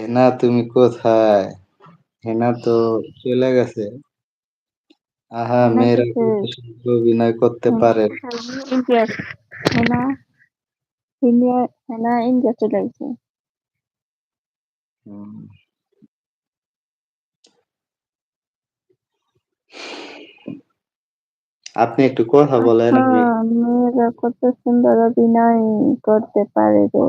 হেনা তুমি কোথায়? হেনা তো চলে গেছে। আহা মেয়েরা কত অভিনয় করতে পারে। ইন্ডিয়া হেনা ইন্ডিয়া হেনা ইন্ডিয়া চলে গেছে। আপনি একটু কথা বলেন আমি মেয়েরা কত সুন্দর অভিনয় করতে পারে গো।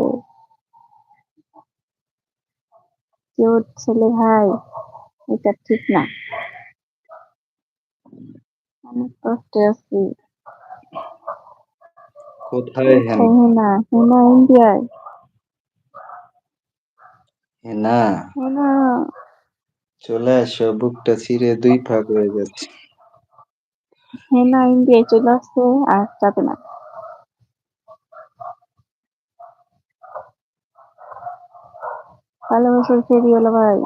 কিউট ছেলে ভাই এটা ঠিক না। অনেক কষ্টে আছি। কোথায় হেনা? হেনা? ইন্ডিয়ায়। হেনা হেনা চলে আসো বুকটা চিরে দুই ভাগ হয়ে যাচ্ছে। হেনা ইন্ডিয়ায় চলে আসছে আর যাবে না। ভালোবাসার ফেরিওয়ালা ভাই।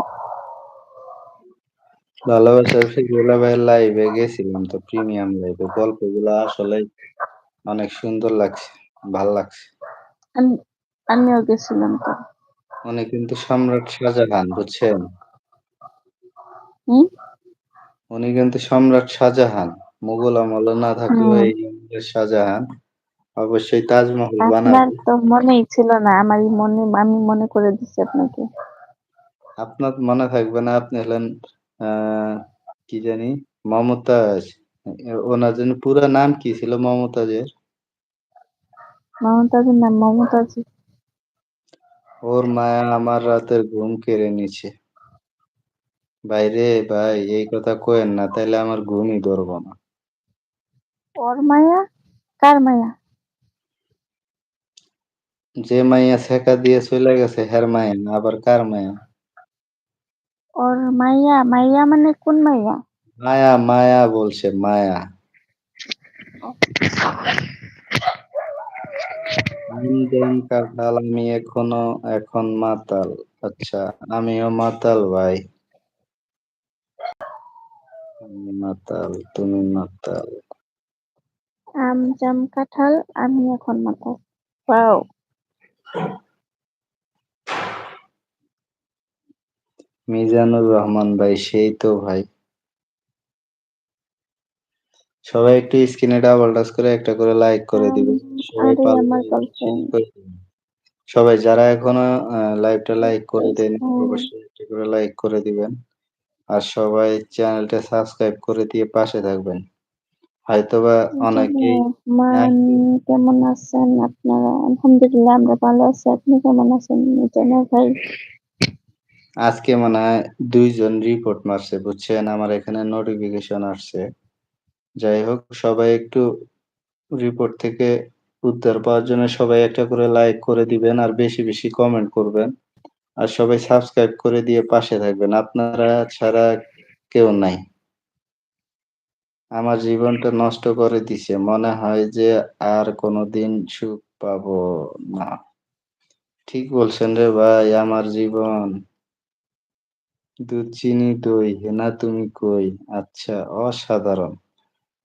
ভালোবাসার ফেরিওয়ালা ভাইয়ের লাইভে গেছিলাম তো প্রিমিয়াম লাইভে গল্পগুলো আসলেই অনেক সুন্দর লাগছে, ভালো লাগছে। আমিও গেছিলাম তো। উনি কিন্তু সম্রাট শাহজাহান বুঝছেন? হুম? উনি কিন্তু সম্রাট শাহজাহান। মুঘল আমলে না থাকলেও হুম এই শাহজাহান। অবশ্যই তাজমহল আপনার বানাবে। তো মনেই ছিল না আমারই মনে আমি মনে করে দিচ্ছি আপনাকে। আপনার মনে থাকবে না আপনি হলেন আ কি জানি মমতাজ। ওনার জন্য পুরা নাম কি ছিল মমতাজের? মমতাজের নাম মমতাজ। ওর মায়া আমার রাতের ঘুম কেড়ে নিছে। ভাইরে ভাই এই কথা কইেন না তাইলে আমার ঘুমই ধরবো না। ওর মায়া? কার মায়া? যে মাইয়া ছ্যাঁকা দিয়ে চইলা গেছে হের মায়া না আবার কার মায়া? ওর মাইয়া? মাইয়া মানে কোন মাইয়া? মায়া, মায়া বলছে মায়া। আম, আমি এখনও এখন মাতাল। আচ্ছা আমিও মাতাল ভাই। আমি মাতাল, তুমি মাতাল। আম, জাম, কাঁঠাল আমি এখন মাতাল। ওয়াও! মিজানুর রহমান ভাই সেই তো ভাই। সবাই একটু স্ক্রিনে ডাবল টাচ করে একটা করে লাইক করে। সবাই গার্লফ্রেন্ড। করে দিবেন। সবাই যারা এখনও লাইভটা লাইক করে দেননি হ্যাঁ, অবশ্যই একটা করে লাইক করে দিবেন। আর সবাই চ্যানেলটা সাবস্ক্রাইব করে দিয়ে পাশে থাকবেন। হয়তোবা অনেকেই আজকে কেমন আছেন আপনারা? আলহামদুলিল্লাহ আমরা ভালো আছি। আপনি কেমন আছেন মিজানুর ভাই? আজকে মনে হয় ২ জন রিপোর্ট মারছে বুঝছেন? আমার এখানে নোটিফিকেশন আসছে। যাই হোক সবাই একটু রিপোর্ট থেকে উদ্ধার পাওয়ার জন্য সবাই একটা করে লাইক করে দিবেন আর বেশি, বেশি কমেন্ট করবেন। আর সবাই সাবস্ক্রাইব করে দিয়ে পাশে থাকবেন। আপনারা ছাড়া কেউ নাই। আমার জীবনটা নষ্ট করে দিছে। মনে হয় যে আর কোনদিন সুখ পাবো না। ঠিক বলছেন রে ভাই আমার জীবন। দুধ, চিনি, দই, হেনা তুমি কই? আচ্ছা অসাধারণ।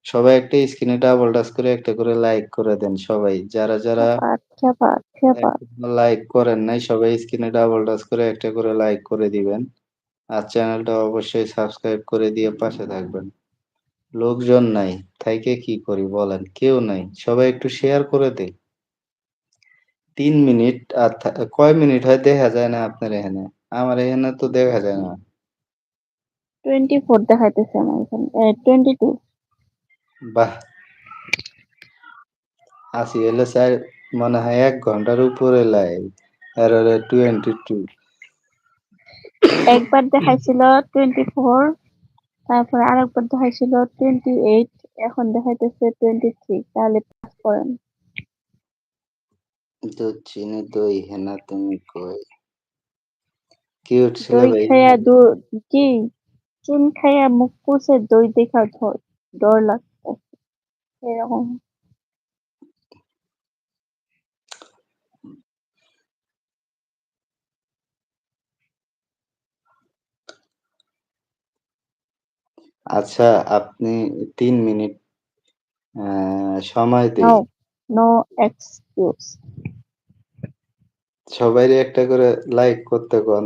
সবাই একটা স্ক্রিনে ডাবল টাচ করে একটা করে লাইক করে দেন সবাই। যারা, যারা খ্যাপাট, খ্যাপাট, খ্যাপাট। এখনও লাইক করেন নাই সবাই স্ক্রিনে ডাবল টাচ করে একটা করে লাইক করে দিবেন। আর চ্যানেলটা অবশ্যই সাবস্ক্রাইব করে দিয়ে পাশে থাকবেন। লোকজন নাই, থাইকা কি করি বলেন? কেউ নাই। সবাই একটু শেয়ার করে দেই। তিন মিনিট আর কয় মিনিট হয় দেখা যায় না আপনার এখানে? আমার এখানে তো দেখা যায় না। 24 দেখাইতেছে আমার এখানে। এ 22 বাহ! আশি হইলে চার মনে হয় ১ ঘণ্টার উপরে লাইভ। আর হলো 22 একবার দেখাইছিল 24 তারপরে আরেকবার দেখাইছিল 28 এখন দেখাইতেছে 23 তাহলে পাস করেন। চিনি, দই, হেনা তুমি কই? কিউট ছেলে দই খাইয়া দু কি চুন খাইয়া মুখ পুছে দই দেখা ডর লাগতো এরকম আচ্ছা আপনি তিন মিনিট আ সময় দিন। No, নো এক্সকিউজ সবাইরে একটা করে লাইক করতে কন।